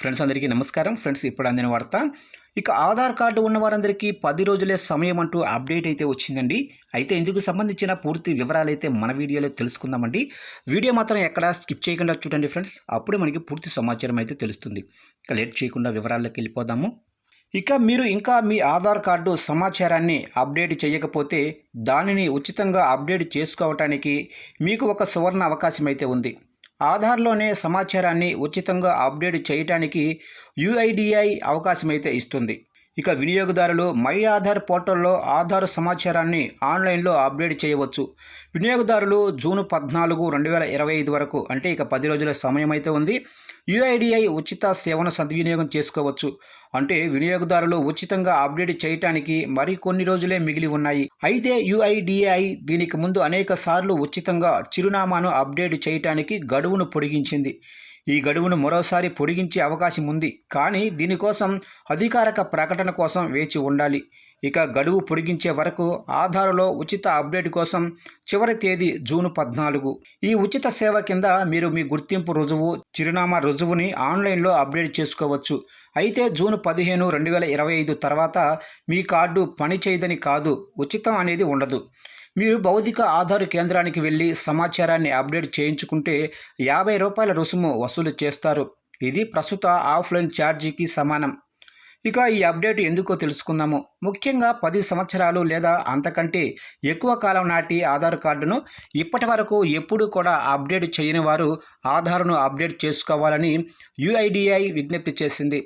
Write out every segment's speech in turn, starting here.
Friends అందరికీ నమస్కారం. Friends ఇప్పుడు అందిన వార్త. ఇక ఆధార్ కార్డు ఉన్న వారందరికీ పది రోజులే సమయం అంటూ అప్డేట్ అయితే వచ్చిందండి. అయితే ఇందుకు సంబంధించిన పూర్తి వివరాలు అయితే మన వీడియోలో తెలుసుకుందామండి. వీడియో మాత్రం ఎక్కడ స్కిప్ చేయకుండా చూడండి ఫ్రెండ్స్. అప్పుడే మనకి పూర్తి సమాచారం అయితే తెలుస్తుంది. ఇక లేట్ చేయకుండా వివరాల్లోకి వెళ్ళిపోదాము. ఇక మీరు ఇంకా మీ ఆధార్ కార్డు సమాచారాన్ని అప్డేట్ చేయకపోతే దానిని ఉచితంగా అప్డేట్ చేసుకోవటానికి మీకు ఒక సువర్ణ అవకాశం అయితే ఉంది. ఆధార్లోనే సమాచారాన్ని ఉచితంగా అప్డేట్ చేయడానికి యుఐడిఐ అవకాశం అయితే ఇస్తుంది. ఇక వినియోగదారులు మై ఆధార్ పోర్టల్లో ఆధార్ సమాచారాన్ని ఆన్లైన్లో అప్డేట్ చేయవచ్చు. వినియోగదారులు జూన్ పద్నాలుగు రెండు వేల ఇరవై ఐదు వరకు అంటే ఇక పది రోజుల సమయం అయితే ఉంది. యుఐడిఐ ఉచిత సేవను సద్వినియోగం చేసుకోవచ్చు. అంటే వినియోగదారులు ఉచితంగా అప్డేట్ చేయటానికి మరికొన్ని రోజులే మిగిలి ఉన్నాయి. అయితే యుఐడిఐ దీనికి ముందు అనేక సార్లు ఉచితంగా చిరునామాను అప్డేట్ చేయటానికి గడువును పొడిగించింది. ఈ గడువును మరోసారి పొడిగించే అవకాశం ఉంది. కానీ దీనికోసం అధికారిక ప్రకటన కోసం వేచి ఉండాలి. ఇక గడువు పొడిగించే వరకు ఆధార్లో ఉచిత అప్డేట్ కోసం చివరి తేదీ జూన్ పద్నాలుగు. ఈ ఉచిత సేవ కింద మీరు మీ గుర్తింపు రుజువు చిరునామా రుజువుని ఆన్లైన్లో అప్డేట్ చేసుకోవచ్చు. అయితే జూన్ పదిహేను రెండు వేల ఇరవై ఐదు తర్వాత మీ కార్డు పనిచేయదని కాదు ఉచితం అనేది ఉండదు. మీరు భౌతిక ఆధార్ కేంద్రానికి వెళ్ళి సమాచారాన్ని అప్డేట్ చేయించుకుంటే యాభై రూపాయల రుసుము వసూలు చేస్తారు. ఇది ప్రస్తుత ఆఫ్లైన్ ఛార్జీకి సమానం. ఇక ఈ అప్డేట్ ఎందుకో తెలుసుకుందాము. ముఖ్యంగా పది సంవత్సరాలు లేదా అంతకంటే ఎక్కువ కాలం నాటి ఆధార్ కార్డును ఇప్పటి వరకు ఎప్పుడూ కూడా అప్డేట్ చేయని వారు ఆధార్ను అప్డేట్ చేసుకోవాలని యుఐడిఐ విజ్ఞప్తి చేసింది.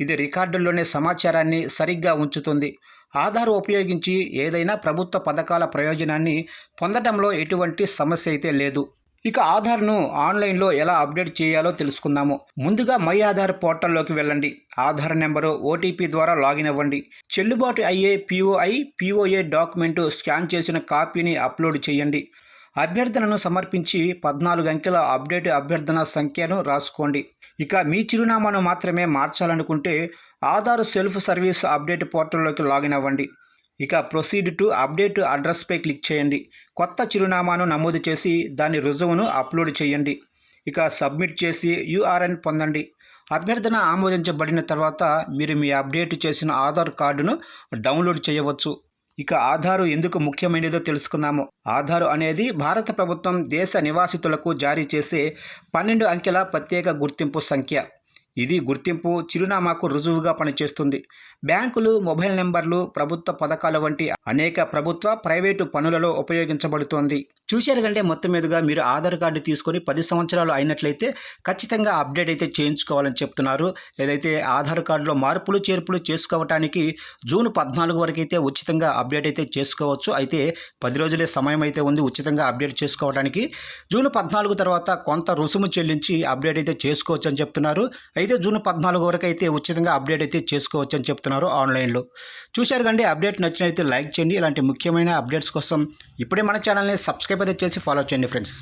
ఇది రికార్డుల్లోనే సమాచారాన్ని సరిగ్గా ఉంచుతుంది. ఆధార్ ఉపయోగించి ఏదైనా ప్రభుత్వ పథకాల ప్రయోజనాన్ని పొందడంలో ఎటువంటి సమస్య అయితే లేదు. ఇక ఆధార్ను ఆన్లైన్లో ఎలా అప్డేట్ చేయాలో తెలుసుకుందాము. ముందుగా మై ఆధార్ పోర్టల్లోకి వెళ్ళండి. ఆధార్ నెంబరు ఓటీపీ ద్వారా లాగిన్ అవ్వండి. చెల్లుబాటు అయ్యే పిఓఐ పిఓఏ డాక్యుమెంటు స్కాన్ చేసిన కాపీని అప్లోడ్ చేయండి. అభ్యర్థనను సమర్పించి పద్నాలుగు అంకెల అప్డేట్ అభ్యర్థన సంఖ్యను రాసుకోండి. ఇక మీ చిరునామాను మాత్రమే మార్చాలనుకుంటే ఆధార్ సెల్ఫ్ సర్వీస్ అప్డేట్ పోర్టల్లోకి లాగిన్ అవ్వండి. ఇక ప్రొసీడ్ టు అప్డేట్ అడ్రస్పై క్లిక్ చేయండి. కొత్త చిరునామాను నమోదు చేసి దాని రుజువును అప్లోడ్ చేయండి. ఇక సబ్మిట్ చేసి యూఆర్ఎన్ పొందండి. అభ్యర్థన ఆమోదించబడిన తర్వాత మీరు మీ అప్డేట్ చేసిన ఆధార్ కార్డును డౌన్లోడ్ చేయవచ్చు. ఇక ఆధారు ఎందుకు ముఖ్యమైనదో తెలుసుకుందాము. ఆధారు అనేది భారత ప్రభుత్వం దేశ నివాసితులకు జారీ చేసే పన్నెండు అంకెల ప్రత్యేక గుర్తింపు సంఖ్య. ఇది గుర్తింపు చిరునామాకు రుజువుగా పనిచేస్తుంది. బ్యాంకులు మొబైల్ నెంబర్లు ప్రభుత్వ పథకాలు వంటి అనేక ప్రభుత్వ ప్రైవేటు పనులలో ఉపయోగించబడుతోంది. చూశారు కంటే మొత్తం మీదుగా మీరు ఆధార్ కార్డు తీసుకొని పది సంవత్సరాలు అయినట్లయితే ఖచ్చితంగా అప్డేట్ అయితే చేయించుకోవాలని చెప్తున్నారు. ఏదైతే ఆధార్ కార్డులో మార్పులు చేర్పులు చేసుకోవటానికి జూన్ పద్నాలుగు వరకు అయితే ఉచితంగా అప్డేట్ అయితే చేసుకోవచ్చు. అయితే పది రోజులే సమయం అయితే ఉంది ఉచితంగా అప్డేట్ చేసుకోవడానికి జూన్ పద్నాలుగు తర్వాత కొంత రుసుము చెల్లించి అప్డేట్ అయితే చేసుకోవచ్చు అని చెప్తున్నారు అయితే జూన్ పద్నాలుగు వరకు అయితే ఉచితంగా అప్డేట్ అయితే చేసుకోవచ్చు అని చెప్తున్నారు ఆన్లైన్లో. చూశారు కండి అప్డేట్ నచ్చినైతే లైక్ చేయండి. ఇలాంటి ముఖ్యమైన అప్డేట్స్ కోసం ఇప్పుడే మన ఛానల్ని సబ్స్క్రైబ్ అయితే చేసి ఫాలో చేయండి ఫ్రెండ్స్.